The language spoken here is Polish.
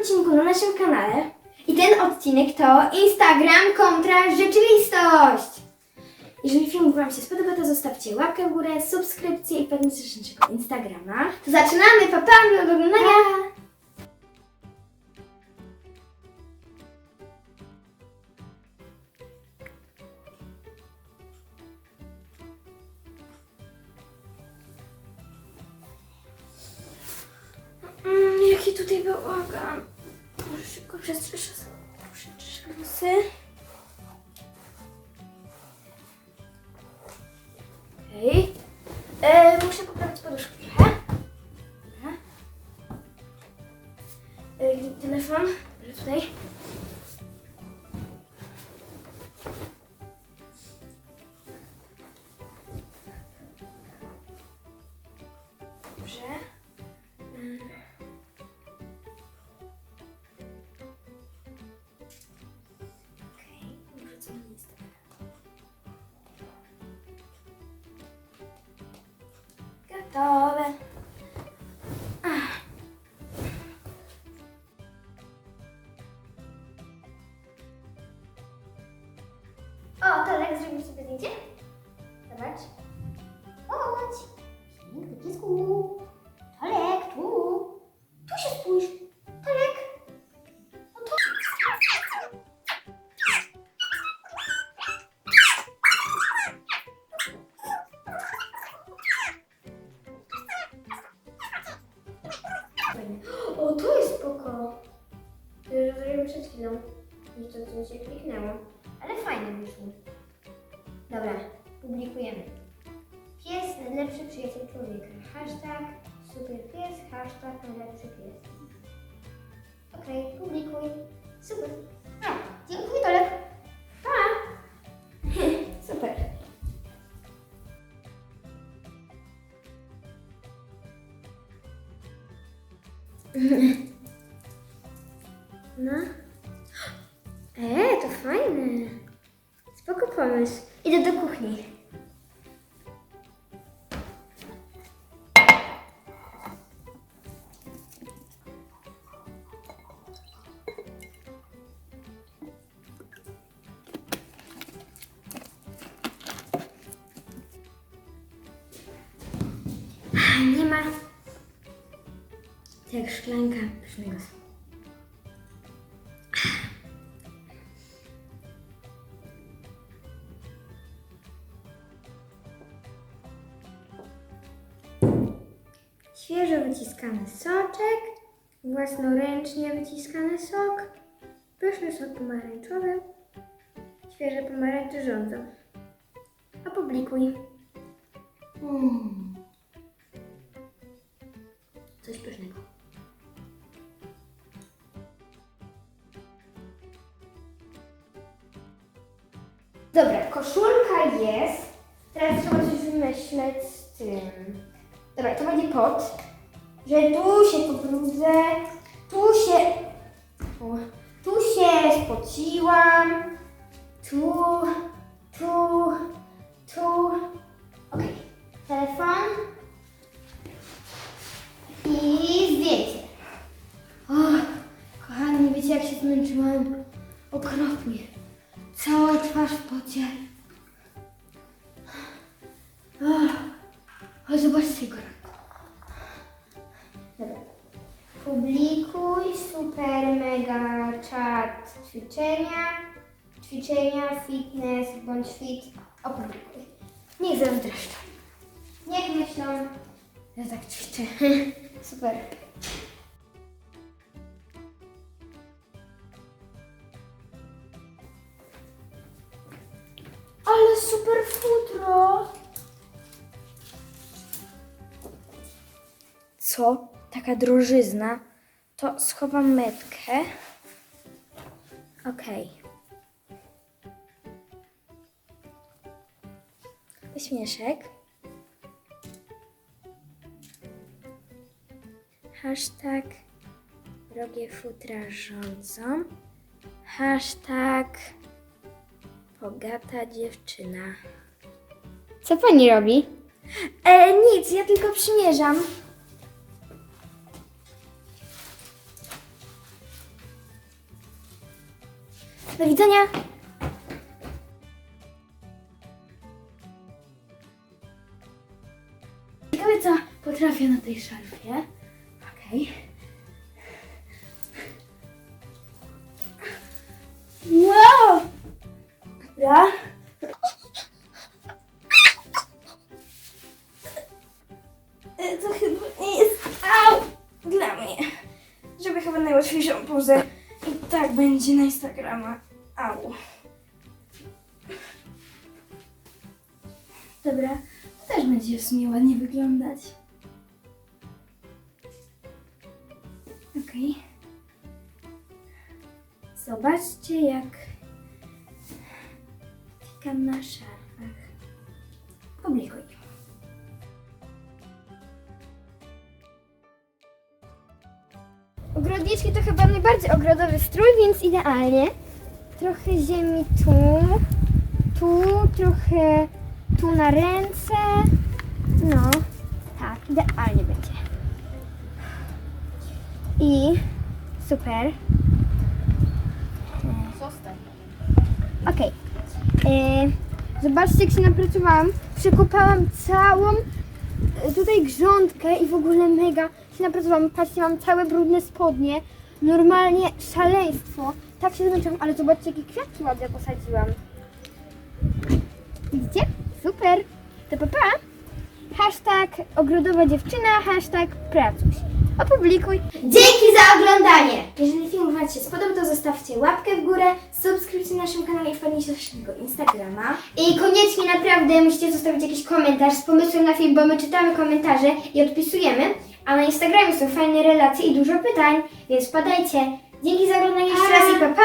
odcinku na naszym kanale. I ten odcinek to Instagram kontra rzeczywistość. Jeżeli film Wam się spodoba, to zostawcie łapkę w górę, subskrypcję i pewnie też naszego Instagrama. To zaczynamy, pa, pa, miłego oglądania! Mm, jaki tutaj bałagan. Szybko przestrzeszę nosy. Okej. E, muszę poprawić Gotowe. O, Tolek, zrobimy sobie zdjęcie? Zobacz. Już zrobiłem przed chwilą. To coś się kliknęło. Ale fajnie wyszło. Dobra, publikujemy. Pies najlepszy przyjaciel człowieka. Hashtag super pies, hashtag najlepszy pies. Okej, publikuj. Super. Dziękuję Tolek. Pa! super. No. E, to fajne. Spoko pomysł. Idę do kuchni. Nie ma. Jak szklanka pysznego Świeżo wyciskany soczek, własnoręcznie wyciskany sok, pyszny sok pomarańczowy, świeże pomarańcze rządzą. Opublikuj. Mm. Coś pysznego. Dobra, koszulka jest. Teraz trzeba coś wymyśleć z tym. Dobra, to będzie kot, że tu się pobrudzę, tu się, tu się spociłam, tu, tu, tu. Okej, telefon i zdjęcie. O, kochani, wiecie jak się zmęczyłam. Okropnie. Cała twarz w pocie. Zobaczcie go. Dobra. Publikuj super mega czat ćwiczenia. Ćwiczenia, fitness bądź fit. Opublikuj. Niech zazdroszczą. Niech myślą, że tak ćwiczę. super. Ale super futro! Taka drożyzna? To schowam metkę. Okej. Uśmieszek. Hashtag drogie futra rządzą. Hashtag bogata dziewczyna. Co pani robi? E, nic, ja tylko przymierzam. Do widzenia. Ciekawe co potrafię na tej szarfie. Okej. Wow! Dobra. E, To chyba nie dla mnie. Żeby chyba najłatwiejszą pozę i tak będzie na Instagrama. Au. Dobra, to też będzie w sumie ładnie wyglądać. Okej. Zobaczcie jak klikam na szarfach. Publikuj. Ogrodniczki to chyba najbardziej ogrodowy strój, więc idealnie. Trochę ziemi tu, tu, trochę tu na ręce. No, tak, idealnie będzie. I super. Zostań. Okej. E, Zobaczcie, jak się napracowałam. Przekopałam całą e, tutaj grządkę i w ogóle mega się napracowałam. Patrzcie, mam całe brudne spodnie. Normalnie szaleństwo. Tak się zmęczyłam, ale zobaczcie, jakie kwiatki ładnie posadziłam. Widzicie? Super. To pa, pa. Hashtag ogrodowa dziewczyna, hashtag pracuś. Opublikuj. Dzięki za oglądanie! Jeżeli film Wam się spodobał, to zostawcie łapkę w górę, subskrypcję na naszym kanale i wpadnijcie do naszego Instagrama. I koniecznie naprawdę musicie zostawić jakiś komentarz z pomysłem na film, bo my czytamy komentarze i odpisujemy. A na Instagramie są fajne relacje i dużo pytań, więc wpadajcie. Dzięki za oglądanie jeszcze raz i pa pa!